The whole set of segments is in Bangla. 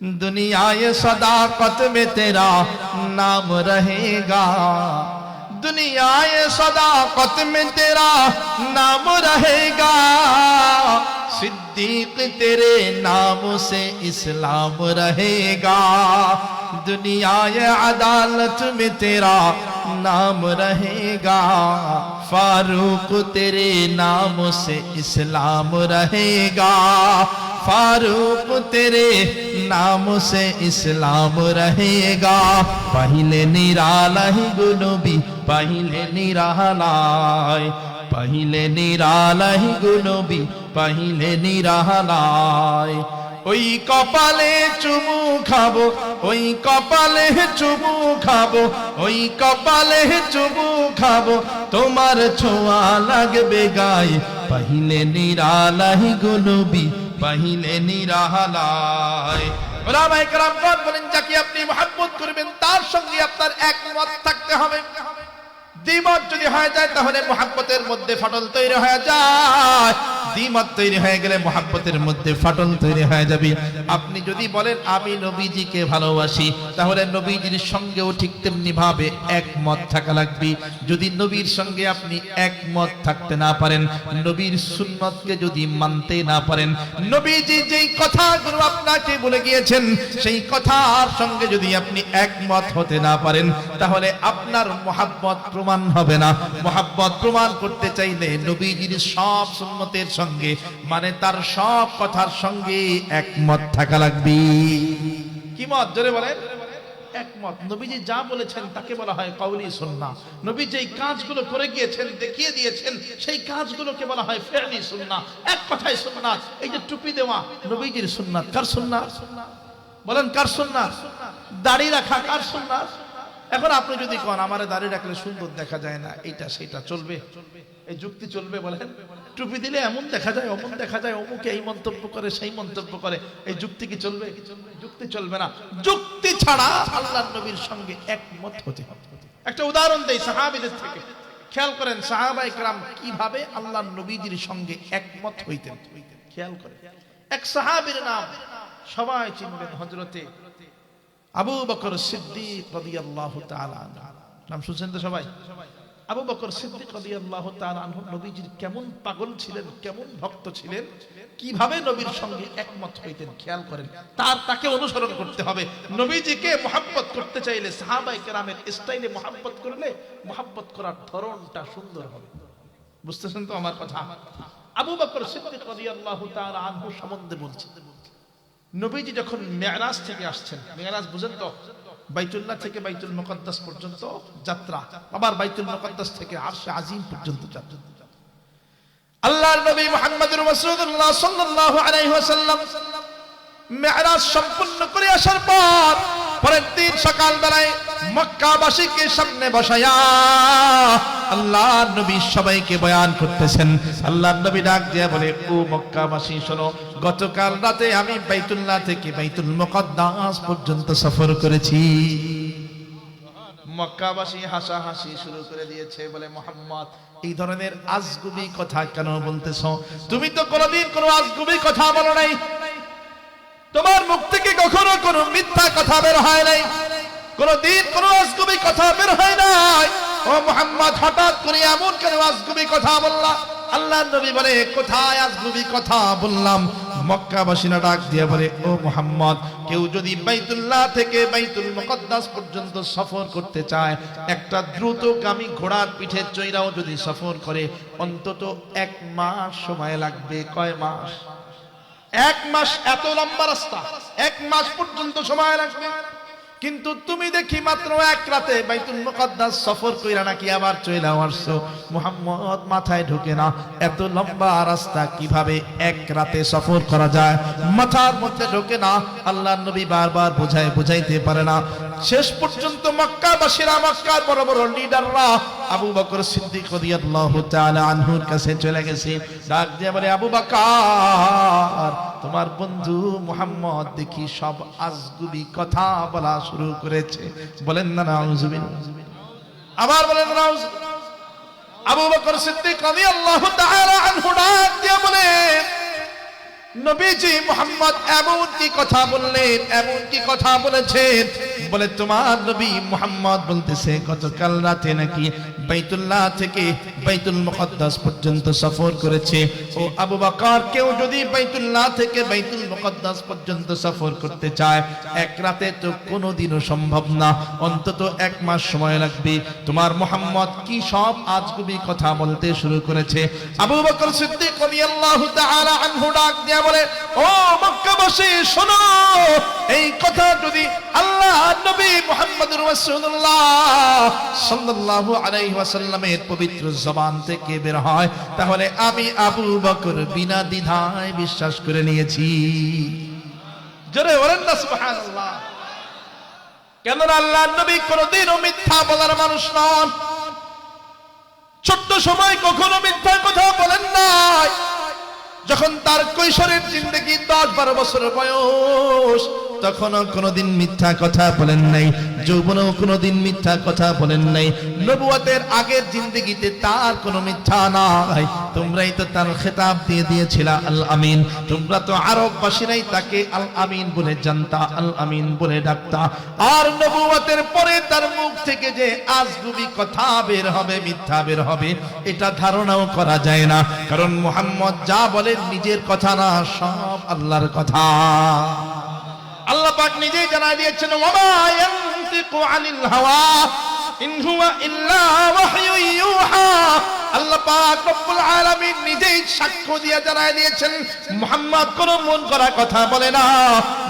दुनिया ये सदाकत में तेरा नाम रहेगा दुनिया ये सदाकत में तेरा नाम रहेगा صدیق تیرے نام سے اسلام رہے گا۔ دنیا عدالت میں تیرا نام رہے گا۔ فاروق تیرے نام سے اسلام رہے گا۔ فاروق تیرے نام سے اسلام رہے گا۔ پہلے نرالا ہی گنو بھی پہلے نرالا পাহিলে নিরালাই গুনবি পাহিলে নিরালাই ওই কপালে চুমু খাব, ওই কপালে চুমু খাব, ওই কপালে চুমু খাব, তোমার ছোঁয়া লাগবে গায়ে। পাহিলে নিরালাই গুনবি পাহিলে নিরালাই ওলামায়ে কেরাম বলেন, যাকে আপনি মহব্বত করবেন, তার সঙ্গে আপনার একমত থাকতে হবে। দ্বিমত যদি হয়ে যায়, তাহলে মহাব্বতের মধ্যে ফাটল তৈরি হয়ে যায়। দ্বিমত তৈরি হয়ে গেলে মহাব্বতের মধ্যে ফাটল তৈরি হয়ে যাবে। আপনি যদি বলেন, আমি নবীজিকে ভালোবাসি, তাহলে নবীজির সঙ্গেও ঠিক তেমনি ভাবে একমত থাকা লাগবে। যদি নবীর সঙ্গে আপনি একমত থাকতে না পারেন, নবীর সুন্নতকে যদি মানতে না পারেন, নবীজি যেই কথাগুলো আপনাকে বলে গিয়েছেন, সেই কথার সঙ্গে যদি আপনি একমত হতে না পারেন, তাহলে আপনার মহাব্বত প্রমাণ হবে না। মহাব্বত প্রমাণ করতে চাইলে নবীজির সব সুন্নতের সঙ্গে মানে তার সব কথার সঙ্গে একমত থাকা লাগবে। কি মত? জোরে বলেন। একমত। নবীজি যা বলেছেন তাকে বলা হয় কওলি সুন্নাহ। নবী যেই কাজগুলো করে গিয়েছেন, দেখিয়ে দিয়েছেন, সেই কাজগুলোকে বলা হয় ফেরলি সুন্নাহ। এক কথায় সুন্নাহ এই যে টুপি দেওয়া, নবীজির সুন্নাহ, কার সুন্নাহ? বলেন কার সুন্নাহ? দাড়ি রাখা, কার সুন্নাহ? এখন আপনি যদি কন, আমারে দাঁড়িয়ে রাখলে সুন্দর দেখা যায় না, এইটা সেটা চলবে। এই যুক্তি চলবে বলেন। টুপি দিলে এমন দেখা যায়, অমন দেখা যায়, অমুকে এই মন্তব্য করে, সেই মন্তব্য করে। এই যুক্তি কি চলবে? যুক্তি চলবে না। যুক্তি ছাড়া আল্লাহ নবীর সঙ্গে একমত হতে একটা উদাহরণ দেই সাহাবিদের থেকে। খেয়াল করেন সাহাবা ইকরাম কীভাবে আল্লাহ নবীজির সঙ্গে একমত হইতেন? খেয়াল করেন। এক সাহাবীর নাম সবাই চিনবেন হজরতে আবু বকর সিদ্দিক রাদিয়াল্লাহু তাআলা নাম শুনছেন তো সবাই? আবু বকর সিদ্দিক রাদিয়াল্লাহু তাআলা আনহু নবীজির কেমন পাগল ছিলেন, কেমন ভক্ত ছিলেন, কীভাবে নবীর সঙ্গে একমত হইতেন, খেয়াল করেন। তার তাকে অনুসরণ করতে হবে। নবীজিকে মোহাব্বত করতে চাইলে সাহাবাই কেরামের স্টাইলে মোহাব্বত করলে মোহাব্বত করার ধরনটা সুন্দর হবে। বুঝতেছেন তো আমার কথা? আবু বকর সিদ্দিক রাদিয়াল্লাহু তাআলা আনহু সম্বন্ধে বলছি। নবীজি যখন মেয়ারাজ থেকে আসছেন মেয়ারাজ বুঝেন তো, বাইতুল্লাহ থেকে বাইতুল মুকদ্দাস পর্যন্ত যাত্রা, আবার বাইতুল মুকদ্দাস থেকে আরশে আজিম পর্যন্ত যাত্রা। আল্লাহর নবী মুহাম্মদুর রাসূলুল্লাহ সাল্লাল্লাহু আলাইহি ওয়াসাল্লাম মেয়ারাজ সম্পূর্ণ করে আসার পর পরের দিন সকাল বেলায় মক্কাবাসীকে সামনে বসায়া আল্লাহ নবী সবাইকে বয়ান করতেছেন। আল্লাহ নবী ডাক দিয়ে বলে, ও মক্কাবাসী, শোনো গতকাল রাতে আমি বাইতুল্লাহ থেকে বাইতুল মুকদ্দাস পর্যন্ত সফর করেছি। মক্কাবাসী হাসাহাসি শুরু করে দিয়েছে, বলে, মোহাম্মদ, এই ধরনের আজগুবি কথা কেন বলতেছ? তুমি তো কোনোদিন কোনো আজগুবি কথা বলো নাই। তোমার মুখ থেকে কখনো কোনো মিথ্যা কথা বের হয় নাই। কোনদিন কোনো আজগুবি কথা বের হয় নাই। ও মোহাম্মদ, হঠাৎ করে এমন কেন আজগুবি কথা বললা? আল্লাহ নবী বলে, কোথায় আজগুবি কথা বললাম? মক্কাবাসীরা ডাক দিয়ে বলে, ও মোহাম্মদ, কেউ যদি বাইতুল্লাহ থেকে বাইতুল মুকদ্দাস পর্যন্ত সফর করতে চায়, একটা দ্রুতগামী ঘোড়ার পিঠে চৈরাও যদি সফর করে, অন্তত এক মাস সময় লাগবে। কয় মাস? এক মাস এত লম্বা রাস্তা, এক মাস পর্যন্ত সময় লাগবে? কিন্তু তুমি দেখি মাত্র এক রাতে বাইতুল মুকদ্দাস সফর কইরা নাকি আবার চলে আসছো। মুহাম্মদ মাথায় ঢুকে না। এত লম্বা রাস্তা কীভাবে এক রাতে সফর করা যায়? মাথার মধ্যে ঢুকে না। আল্লাহ নবী বারবার বুঝায় বুঝাইতে পারে না। শেষ পর্যন্ত মক্কাবাসীরা মক্কার বড় বড় লিডাররা আবু বকর সিদ্দিক রাদিয়াল্লাহু তাআলা আনহুর কাছে চলে গেছে। ডাক দিয়ে বলে, আবু বকর, তোমার বন্ধু মুহাম্মদ দেখি সব আজগুবি কথা বলা শুরু করেছে। বলেন না, নাউজুবিল্লাহ। আবার বলেন আবু বকর সিদ্দিক রাদিয়াল্লাহু তাআলা আনহু ডাক দিয়ে বলে নবীজি মোহাম্মদ এমন কি কথা বললেন, এমন কি কথা বলেছেন? বলে, তোমার নবী মোহাম্মদ বলতেছে, গতকাল রাতে নাকি বাইতুল্লাহ থেকে বাইতুল মুকদ্দাস পর্যন্ত সফর করেছে। ও আবু বকর, কেউ যদি বাইতুল্লাহ থেকে বাইতুল মুকদ্দাস পর্যন্ত সফর করতে চায়, এক রাতে তো কোনোদিনও সম্ভব না। অন্তত এক মাস সময় লাগবে। তোমার মোহাম্মদ কি সব আজগুবি কথা বলতে শুরু করেছে। আবু বকর সিদ্দিক রাদিয়াল্লাহু তাআলা আনহু ডাক দিয়া বলে, ও মক্কাবাসী, শোনো, এই কথা যদি আল্লাহ নবী মুহাম্মদুর রাসূলুল্লাহ সাল্লাল্লাহু আলাইহি ওয়াসাল্লামের পবিত্র জবান থেকে বের হয়। তাহলে আমি আবু বকর বিনা দ্বিধায় বিশ্বাস করে নিয়েছি। জোরে বলেন না, সুবহানাল্লাহ। কেন আল্লাহ নবী কোনদিনও মিথ্যা বলার মানুষ নন। ছোট্ট সময় কখনো মিথ্যা কথা বলেন নাই। যখন তার কৈশোরের জিন্দগি দশ বারো বছরের বয়স তখনও কোনোদিন মিথ্যা কথা বলেন নাই, যৌবনেও কোনোদিন মিথ্যা কথা বলেন নাই। নবুয়াতের আগের জিন্দগিতে তার কোনো মিথ্যা নাই। তোমরাই তো তার খেতাব দিয়ে দিয়েছিল আল আমিন। তোমরা তো আরববাসীরাই তাকে আল আমিন বলে জানতা, আল আমিন বলে ডাকতা। আর নবুয়াতের পরে তার মুখ থেকে যে আজগুবি কথা বের হবে, মিথ্যা বের হবে, এটা ধারণাও করা যায় না। কারণ মোহাম্মদ যা বলেন, নিজের কথা না, সব আল্লাহর কথা। আল্লাহ পাক নিজেই জানাই দিয়েছেন, ওমা ইয়ানতিকু আনিল হাওয়া, ইন হুয়া ইল্লা ওয়াহয়ু ইউহা। আল্লাহ পাক রব্বুল আলামিন নিজেই সাক্ষ্য দিয়ে জানাই দিয়েছেন, মুহাম্মদ কোন মন করা কথা বলে না,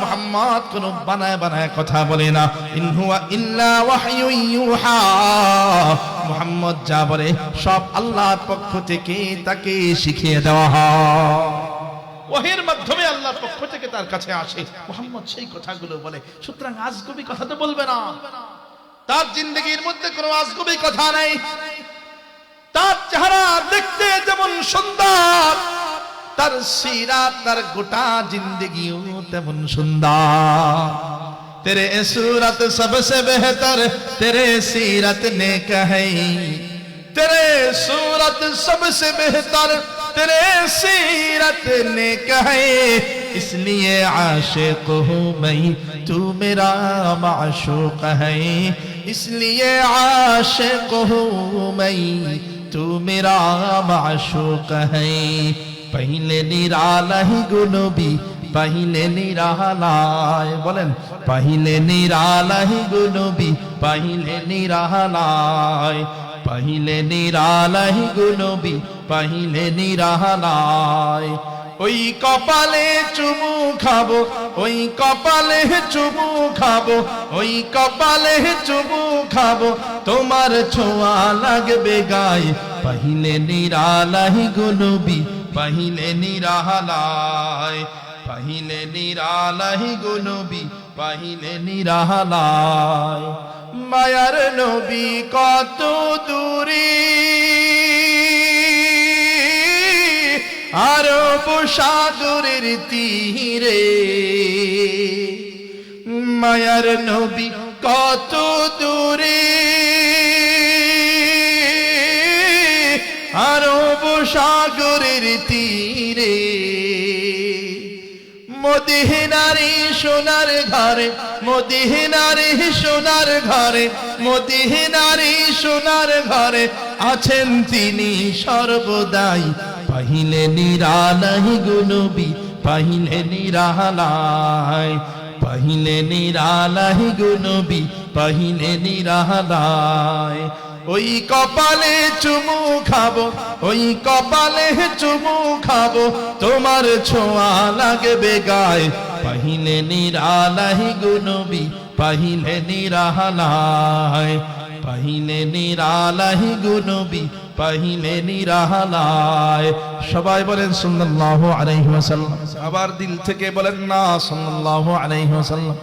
মুহাম্মদ কোন বানায় বানায় কথা বলে না। ইন হুয়া ইল্লা ওয়াহয়ু ইউহা। মুহাম্মদ যা বলে, সব আল্লাহর পক্ষ থেকে তাকে শিখিয়ে দেওয়া হয়। ওহের মাধ্যমে আল্লাহর পক্ষ থেকে তার কাছে আসে মোহাম্মদ সেই কথাগুলো বলে সুতরাং আজগবি কথা তো বলবে না তার জিন্দগির মধ্যে কোনো আজগবি কথা নেই তার চেহারা দেখতে যেমন সুন্দর তার সিরাত তার গোটা জিন্দগিও তেমন সুন্দর तेरे सूरत सबसे बेहतर तेरे सीरत ने कहे तेरे सूरत सबसे बेहतर تیرے سیرت نے کہے، اس لیے عاشق ہوں میں، تو میرا معشوق ہے۔ اس لیے عاشق ہوں میں، تو میرا معشوق ہے۔ پہلے نرالا ہی بھی، پہلے نرالا بولن پہلے نرالا ہی بھی، پہلے نرالا پہلے نرالا ہی بھی পাহিলে নিরাহানায় ওই কপালে চুমু খাব, ওই কপালে চুমু খাব, ওই কপালে চুমু খাব। তোমার ছোঁয়া লাগবে গায়ে পাহিলে নিরালাই গুলবি পাহিলে নিরাহালায় পাহিলে নিরালাই গুলবি পাহিলে নিরাহালায় মায়ার নবী কত দূরী আরব সাগরের তীরে। মায়ার নবী কত দূরে। আরব সাগরের তীরে। মদিনারি সোনার ঘরে, মদিনারি সোনার ঘরে, মদিনারি সোনার ঘরে আছেন তিনি সর্বদাই। পাহিলে নিরালাহি গুনবি পাহিলে নিরালায় পাহিলে নিরালাহি গুনবি পাহিলে নিরালায় ওই কপালে চুমু খাব, ওই কপালে চুমু খাব, তোমার ছোঁয়া লাগবে গায়ে। পাহিলে নিরালাহি গুনবি পাহিলে নিরালায় পাহিলে নিরালাহি গুনবি পাহিলে নিরালায়। সবাই বলেন সাল্লাল্লাহু আলাইহি ওয়াসাল্লাম। আবার দিল থেকে বলেন, না, সাল্লাল্লাহু আলাইহি ওয়াসাল্লাম।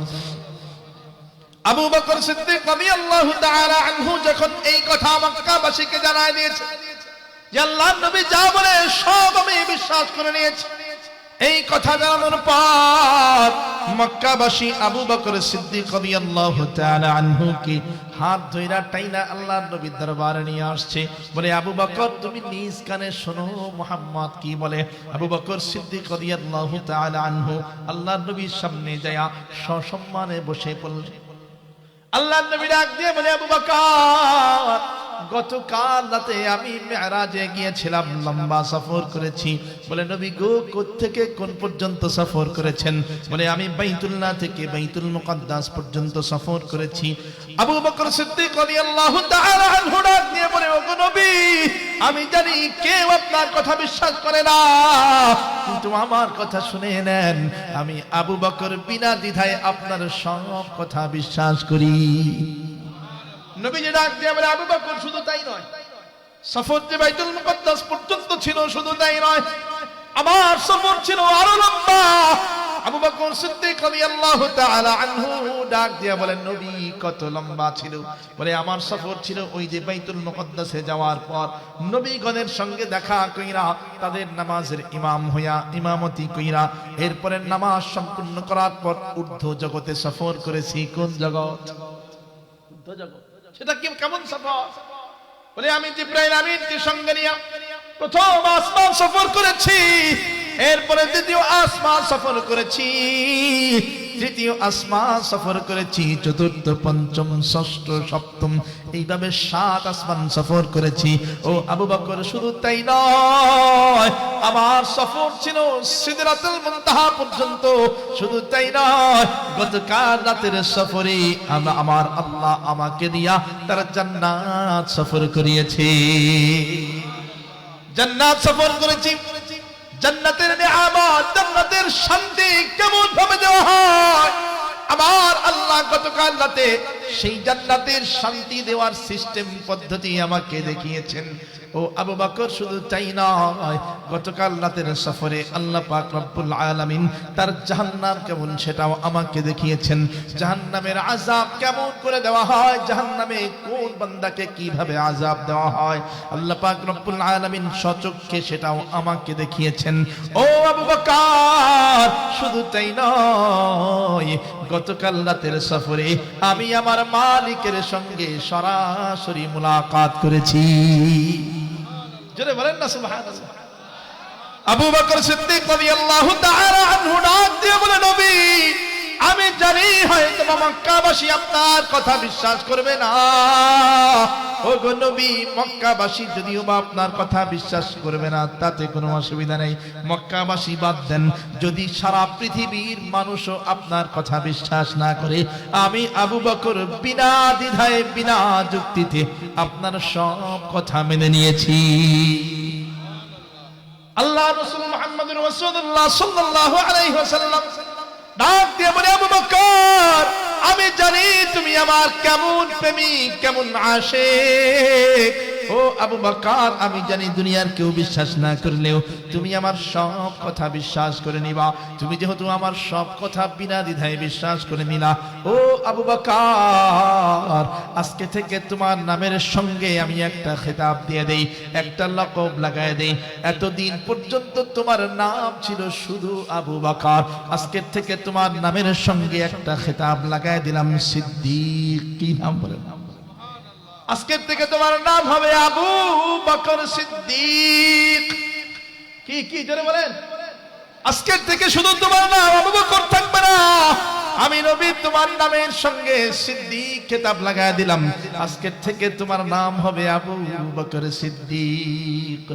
আবু বকর সিদ্দিক রাদিয়াল্লাহু তাআলা আনহু যখন এই কথা মক্কাবাসীকে জানায় দিয়েছে, যে আল্লাহর নবী যা বলে সব আমি বিশ্বাস করে নিয়েছি। এই কথা জানানোর পর মক্কাবাসী আবু বকর সিদ্দিক রাদিয়াল্লাহু আনহু কি হাত ধইরা টাইনা আল্লাহর নবীর দরবারে নিয়ে আসছে। বলে, আবু বকর, তুমি নিজ কানে শোনো মুহাম্মদ কি বলে? আবু বকর সিদ্দিক রাদিয়াল্লাহু তাআলা আনহু আল্লাহর নবীর সামনে যায়া সসম্মানে বসে পড়লেন আল্লাহর নবী ডাক দিয়ে বলে, আবু বকর গতকাল রাতে আমি মেরাজে গিয়েছিলাম, লম্বা সফর করেছি। বলে, নবী গো থেকে কোন পর্যন্ত সফর করেছেন? বলে, আমি বাইতুল্লাহ থেকে বাইতুল মুকদ্দাস পর্যন্ত সফর করেছি। আবু বকর সিদ্দিক রাদিয়াল্লাহু তাআলা আনহু দিয়ে বলে, ওগো নবী, আমি জানি কেউ আপনার কথা বিশ্বাস করে না, কিন্তু আমার কথা শুনে নেন। আমি আবু বকর বিনা দ্বিধায় আপনার সব কথা বিশ্বাস করি। নবীজি ডাক দিয়ে বলে, আবু বকর, শুধু তাই নয়। সফর যে বাইতুল মুকদ্দাস পর্যন্ত ছিল, শুধু তাই নয়। আমার সফর ছিল আরও লম্বা। আবু বকর সিদ্দিক রাদিয়াল্লাহু তাআলা আনহু ডাক দিয়ে বলেন নবী, কত লম্বা ছিল। বলে, আমার সফর ছিল ওই যে বাইতুল মুকদ্দাসে যাওয়ার পর। নবীগণের সঙ্গে দেখা কইরা, তাদের নামাজের ইমাম হইয়া ইমামতি কইরা, এরপরে নামাজ সম্পূর্ণ করার পর ঊর্ধ্ব জগতে সফর করেছি। কোন জগৎ? ঊর্ধ্ব জগৎ। সেটা কি কেমন সফর? বলে, আমি জিব্রাইল আমিনকে সঙ্গে নিয়ে প্রথম আসমান সফর করেছি, এরপরে দ্বিতীয় আসমান সফর করেছি। তৃতীয় আসমান সফর করেছি, চতুর্থ, পঞ্চম, ষষ্ঠ, সপ্তম, এইভাবে সাত আসমান সফর করেছি। ও আবু বকর, শুধু তাই নয়, আমার সফর ছিল সিদরাতুল মুনতাহা পর্যন্ত, শুধু তাই নয়, গতকাল রাতের সফরে আমরা আমার আল্লাহ আমাকে দিয়া তার জান্নাত সফর করিয়েছে। জান্নাত সফর করেছি। জান্নাতের নিয়ামত জান্নাতের শান্তি কেমন ভাবে দেওয়া হয়? আমার আল্লাহ গতকাল রাতে সেই জান্নাতের শান্তি দেওয়ার সিস্টেম পদ্ধতি আমাকে দেখিয়েছেন। ও আবু বকর শুধু তাই নয়, গতকাল রাতের সফরে আল্লাহ পাক রব্বুল আলামিন তার জাহান্নাম কেমন সেটাও আমাকে দেখিয়েছেন। জাহান্নামের আযাব কেমন করে দেওয়া হয়, জাহান্নামে কোন বান্দাকে কীভাবে আযাব দেওয়া হয়, আল্লাহ পাক রব্বুল আলামিন সচক্ষে সেটাও আমাকে দেখিয়েছেন। ও আবু বকর শুধু তাই নয়, গতকাল রাতের সফরে আমি আমার মালিকের সঙ্গে সরাসরি মুলাকাত করেছি। বলেন না, সুবহানাল্লাহ। আবু বকর সিদ্দিক রাদিয়াল্লাহু তাআলা দিয়ে বলে, নবী, আমি জানি হয়তো মক্কাবাসী আপনার কথা বিশ্বাস করবে না। মক্কাবাসী যদিও বা আপনার কথা বিশ্বাস করবে না, তাতে কোনো অসুবিধা নেই। মক্কাবাসী বাদ দেন, যদি সারা পৃথিবীর মানুষও আপনার কথা বিশ্বাস না করে, আমি আবু বকর বিনা দ্বিধায়, বিনা যুক্তিতে আপনার সব কথা মেনে নিয়েছি। আল্লাহ রসুল মোহাম্মদ রসুল্লাহ সাল্লাল্লাহু আলাইহি ওয়াসাল্লাম ডাক দিয়ে বলে, আবু বকর আমি জানি তুমি আমার কেমন প্রেমিক কেমন আসে ও আবু বকর, আমি জানি দুনিয়ার কেউ বিশ্বাস না করলেও তুমি আমার সব কথা বিশ্বাস করে নিবা। তুমি যেহেতু আমার সব কথা বিনা দ্বিধায় বিশ্বাস করে নিলা। ও আবু বকর, আজকে থেকে তোমার নামের সঙ্গে আমি একটা খেতাব দিয়ে দেই, একটা লকব লাগায় দেই। এতদিন পর্যন্ত তোমার নাম ছিল শুধু আবু বকর। আজকের থেকে তোমার নামের সঙ্গে একটা খেতাব লাগায় দিলাম, সিদ্দিক কি নাম বলে। নাম আজকের থেকে তোমার নাম হবে আবু বকর সিদ্দিক। কি কি, জোরে বলেন? আজকের থেকে শুধু তোমার নাম আবু বকর থাকবে না। আমি নবী, তোমার নামের সঙ্গে সিদ্দিক খেতাব লাগায় দিলাম। আজকের থেকে তোমার নাম হবে আবু বকর সিদ্দিক।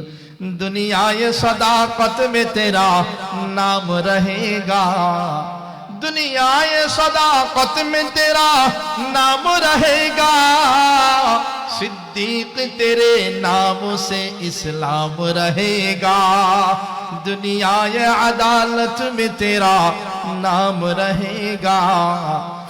দুনিয়ায় সদাকত মে তেরা নাম دنیا صداقت میں تیرا نام رہے گا۔ صدیق تیرے نام سے اسلام رہے گا۔ دنیا عدالت میں تیرا نام رہے گا۔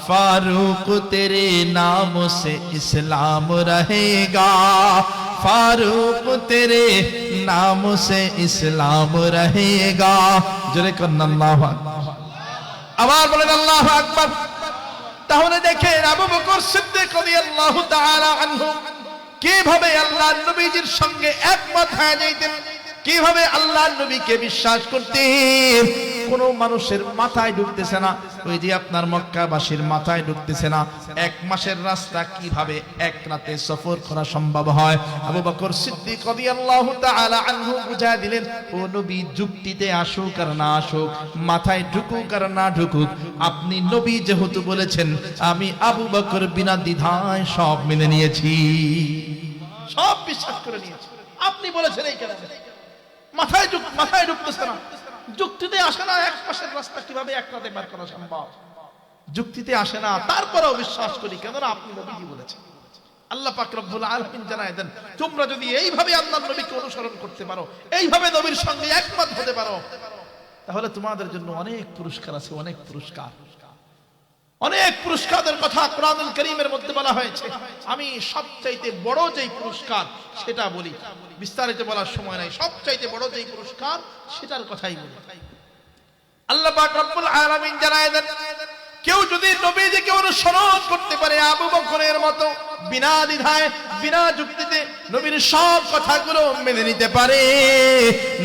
فاروق تیرے نام سے اسلام رہے گا۔ فاروق تیرے نام سے اسلام رہے گا۔ جرے کرنا اللہ আবার বলেন, আল্লাহ আকবর। তাহলে দেখেন আবু বকর সিদ্দিক রাদিয়াল্লাহু তাআলা আনহু কীভাবে আল্লাহ নবীজির সঙ্গে একমত হয়ে যাইতেন, কীভাবে আল্লাহ নবীকে বিশ্বাস করতেন। কোনো মানুষের মাথায় ঢুকতেছে না। ওই যে আপনার মক্কাবাসীর মাথায় ঢুকতেছে না। এক মাসের রাস্তা কীভাবে এক রাতে সফর করা সম্ভব হয়? আবু বকর সিদ্দিক রাদিয়াল্লাহু তাআলা আনহু বুঝা দিলেন, ও নবী, যুক্তিতে আসুক আর না আসুক, মাথায় ঢুকুক আর না ঢুকুক, আপনি নবী যেহেতু বলেছেন, আমি আবু বকর বিনা দ্বিধায় সব মেনে নিয়েছি। সব বিশ্বাস করে নিয়েছি। আপনি বলেছেন এই কারণে। মাথায় ঢুক- মাথায় ঢুকতেছে না। যুক্তিতে আসে না, এক পাশের রাস্তা কীভাবে এক রাতে বের করা সম্ভব? যুক্তিতে আসে না, তারপরেও বিশ্বাস করি, কেননা আপনি নবীজি বলেছেন। আল্লাহ পাক রব্বুল আলামিন জানায় দেন, তোমরা যদি এইভাবে আল্লাহর নবীকে অনুসরণ করতে পারো, এইভাবে নবীর সঙ্গে একমত হতে পারো, তাহলে তোমাদের জন্য অনেক পুরস্কার আছে, অনেক পুরস্কার। অনেক পুরস্কারের কথা কোরআনুল করিমের মধ্যে বলা হয়েছে। আমি সবচাইতে বড় যেই পুরস্কার সেটা বলি। বিস্তারিত বলার সময় নাই। সবচাইতে বড় যেই পুরস্কার সেটার কথাই বলি। আল্লাহ পাক রব্বুল আলামিন জানায় দেন, কেউ যদি নবীজিকে অনুসরণ করতে পারে আবু বকরের মতো বিনা দ্বিধায়, বিনা যুক্তিতে নবীর সব কথাগুলো মেনে নিতে পারে।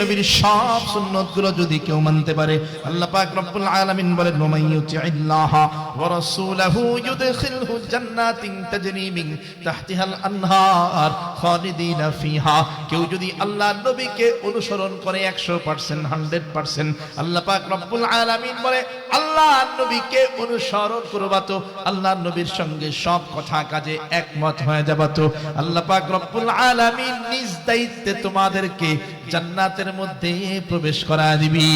নবীর সব সুন্নতগুলো যদি কেউ মানতে পারে, আল্লাহ পাক রব্বুল আলামিন বলেন ওমাইয়ুতিল্লাহ ওয়া রাসূলাহু ইউদখিলহু জান্নাতিন তাজরি মিন তাহতিহাল আনহার খালিদিনা ফিহা। কেউ যদি আল্লাহর নবীকে অনুসরণ করে 100% 100% আল্লাহ পাক রব্বুল আলামিন বলে আল্লাহর নবীকে অনুসরণ করবা তো আল্লাহর নবীর সঙ্গে সব কথা কাজে একমত হয়ে যাবা তো। আল্লাহ পাক রব্বুল আলামিন নিজ দায়িত্বে তোমাদেরকে জান্নাতের মধ্যে প্রবেশ করা দিবি।